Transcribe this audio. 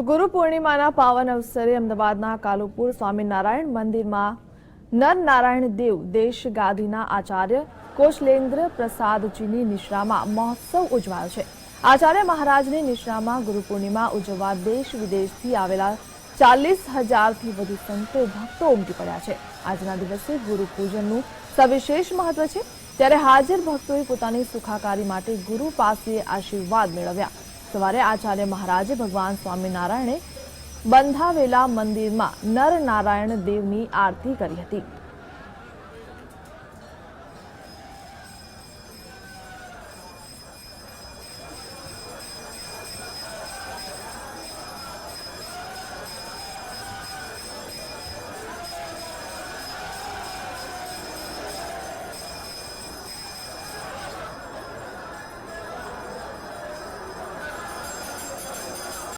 તો ગુરુ પૂર્ણિમાના પાવન અવસરે અમદાવાદના કાલુપુર સ્વામિનારાયણ મંદિરમાં નર નારાયણ દેવ દેશ ગાદીના આચાર્ય કોશલેન્દ્ર પ્રસાદજીની નિશ્રામાં મહોત્સવ ઉજવાયો છે. આચાર્ય મહારાજની નિશ્રામાં ગુરુ પૂર્ણિમા ઉજવવા દેશ વિદેશથી આવેલા ચાલીસ હજારથી વધુ સંતો ભક્તો ઉમટી પડ્યા છે. આજના દિવસે ગુરુ પૂજનનું સવિશેષ મહત્વ છે. ત્યારે હાજર ભક્તોએ પોતાની સુખાકારી માટે ગુરુ પાસે આશીર્વાદ મેળવ્યા. સવારે આચાર્ય મહારાજે ભગવાન સ્વામિનારાયણે બંધાવેલા મંદિરમાં નર નારાયણ દેવની આરતી કરી હતી.